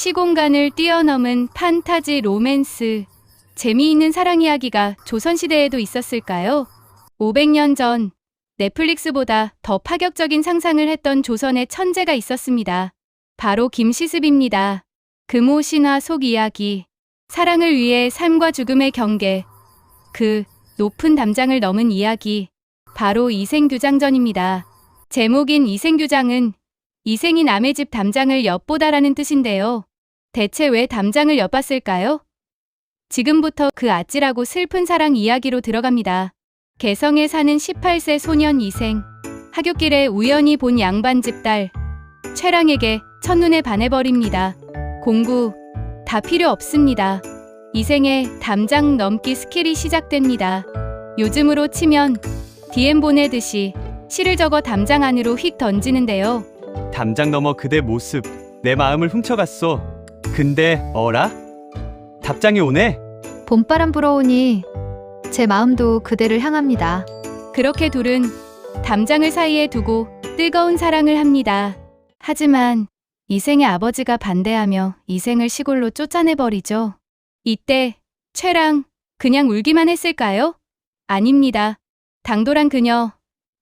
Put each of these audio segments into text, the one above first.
시공간을 뛰어넘은 판타지 로맨스. 재미있는 사랑 이야기가 조선시대에도 있었을까요? 500년 전 넷플릭스보다 더 파격적인 상상을 했던 조선의 천재가 있었습니다. 바로 김시습입니다. 금호 신화 속 이야기. 사랑을 위해 삶과 죽음의 경계. 그 높은 담장을 넘은 이야기. 바로 이생규장전입니다. 제목인 이생규장은 이생이 남의 집 담장을 엿보다라는 뜻인데요. 대체 왜 담장을 엿봤을까요? 지금부터 그 아찔하고 슬픈 사랑 이야기로 들어갑니다. 개성에 사는 18세 소년 이생. 하굣길에 우연히 본 양반 집 딸. 최랑에게 첫눈에 반해버립니다. 공부 다 필요 없습니다. 이생의 담장 넘기 스킬이 시작됩니다. 요즘으로 치면 DM 보내듯이 시를 적어 담장 안으로 휙 던지는데요. 담장 너머 그대 모습 내 마음을 훔쳐갔어. 근데 어라? 답장이 오네. 봄바람 불어오니 제 마음도 그대를 향합니다. 그렇게 둘은 담장을 사이에 두고 뜨거운 사랑을 합니다. 하지만 이생의 아버지가 반대하며 이생을 시골로 쫓아내버리죠. 이때 최랑 그냥 울기만 했을까요? 아닙니다. 당돌한 그녀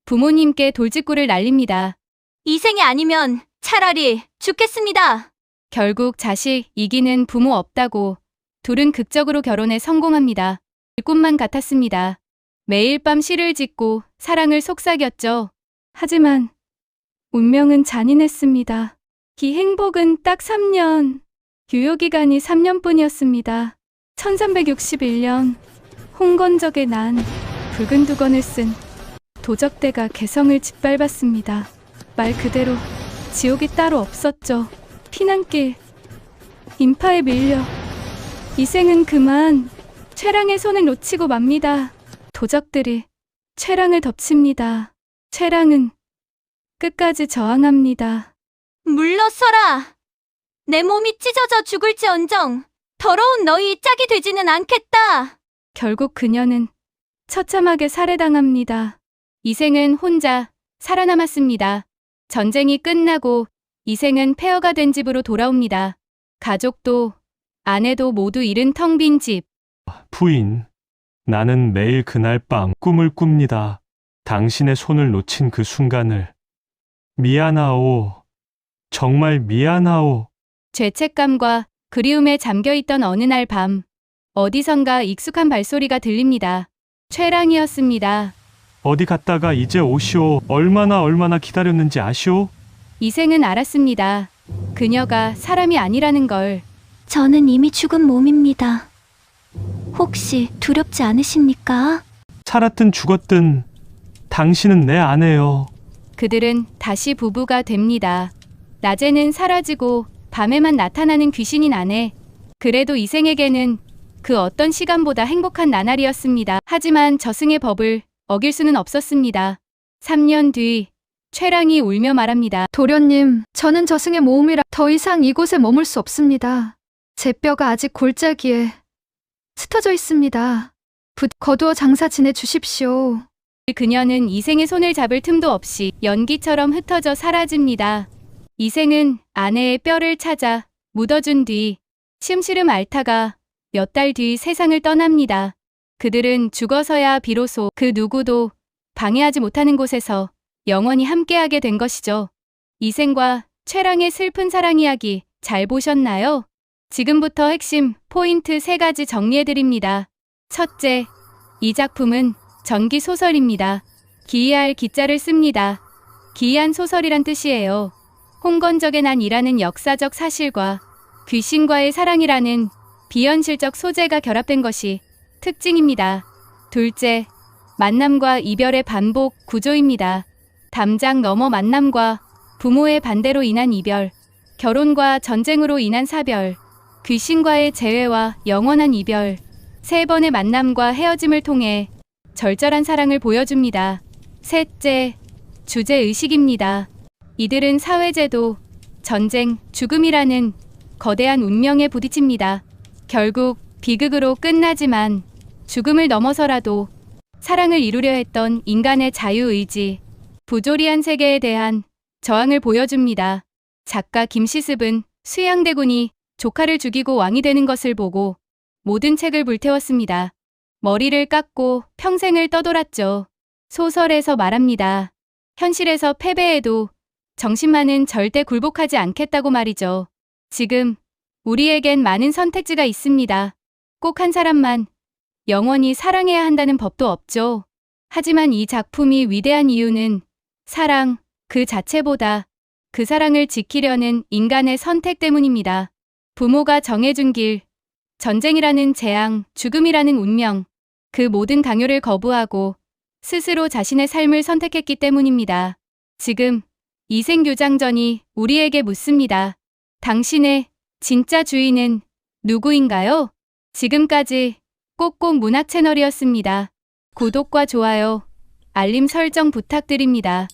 부모님께 돌직구를 날립니다. 이생이 아니면 차라리 죽겠습니다. 결국 자식 이기는 부모 없다고 둘은 극적으로 결혼에 성공합니다. 꿈만 같았습니다. 매일 밤 시를 짓고 사랑을 속삭였죠. 하지만 운명은 잔인했습니다. 이 행복은 딱 3년, 유효기간이 3년뿐이었습니다. 1361년 홍건적의 난 붉은 두건을 쓴 도적대가 개성을 짓밟았습니다. 말 그대로 지옥이 따로 없었죠. 피난길, 인파에 밀려 이생은 그만 최랑의 손을 놓치고 맙니다. 도적들이 최랑을 덮칩니다. 최랑은 끝까지 저항합니다. 물러서라. 내 몸이 찢어져 죽을지언정 더러운 너희 짝이 되지는 않겠다. 결국 그녀는 처참하게 살해당합니다. 이생은 혼자 살아남았습니다. 전쟁이 끝나고 이생은 폐허가 된 집으로 돌아옵니다. 가족도 아내도 모두 잃은 텅 빈 집. 부인, 나는 매일 그날 밤 꿈을 꿉니다. 당신의 손을 놓친 그 순간을. 미안하오. 정말 미안하오. 죄책감과 그리움에 잠겨있던 어느 날 밤, 어디선가 익숙한 발소리가 들립니다. 최랑이었습니다. 어디 갔다가 이제 오시오. 얼마나 얼마나 기다렸는지 아시오? 이생은 알았습니다. 그녀가 사람이 아니라는 걸. 저는 이미 죽은 몸입니다. 혹시 두렵지 않으십니까? 살았든 죽었든 당신은 내 아내요. 그들은 다시 부부가 됩니다. 낮에는 사라지고 밤에만 나타나는 귀신인 아내. 그래도 이생에게는 그 어떤 시간보다 행복한 나날이었습니다. 하지만 저승의 법을 어길 수는 없었습니다. 3년 뒤 최랑이 울며 말합니다. 도련님, 저는 저승의 모험이라 더 이상 이곳에 머물 수 없습니다. 제 뼈가 아직 골짜기에 흩어져 있습니다. 붓 거두어 장사 지내 주십시오. 그녀는 이생의 손을 잡을 틈도 없이 연기처럼 흩어져 사라집니다. 이생은 아내의 뼈를 찾아 묻어준 뒤 심시름 앓다가 몇 달 뒤 세상을 떠납니다. 그들은 죽어서야 비로소 그 누구도 방해하지 못하는 곳에서 영원히 함께하게 된 것이죠. 이생과 최랑의 슬픈 사랑 이야기 잘 보셨나요? 지금부터 핵심 포인트 세 가지 정리해드립니다. 첫째, 이 작품은 전기 소설입니다. 기이할 기자를 씁니다. 기이한 소설이란 뜻이에요. 홍건적의 난이라는 역사적 사실과 귀신과의 사랑이라는 비현실적 소재가 결합된 것이 특징입니다. 둘째, 만남과 이별의 반복 구조입니다. 담장 넘어 만남과 부모의 반대로 인한 이별, 결혼과 전쟁으로 인한 사별, 귀신과의 재회와 영원한 이별, 세 번의 만남과 헤어짐을 통해 절절한 사랑을 보여줍니다. 셋째, 주제의식입니다. 이들은 사회제도, 전쟁, 죽음이라는 거대한 운명에 부딪힙니다. 결국 비극으로 끝나지만 죽음을 넘어서라도 사랑을 이루려 했던 인간의 자유의지, 부조리한 세계에 대한 저항을 보여줍니다. 작가 김시습은 수양대군이 조카를 죽이고 왕이 되는 것을 보고 모든 책을 불태웠습니다. 머리를 깎고 평생을 떠돌았죠. 소설에서 말합니다. 현실에서 패배해도 정신만은 절대 굴복하지 않겠다고 말이죠. 지금 우리에겐 많은 선택지가 있습니다. 꼭 한 사람만 영원히 사랑해야 한다는 법도 없죠. 하지만 이 작품이 위대한 이유는 사랑 그 자체보다 그 사랑을 지키려는 인간의 선택 때문입니다. 부모가 정해준 길, 전쟁이라는 재앙, 죽음이라는 운명, 그 모든 강요를 거부하고 스스로 자신의 삶을 선택했기 때문입니다. 지금 이생교장전이 우리에게 묻습니다. 당신의 진짜 주인은 누구인가요? 지금까지 꼭꼭 문학 채널이었습니다. 구독과 좋아요, 알림 설정 부탁드립니다.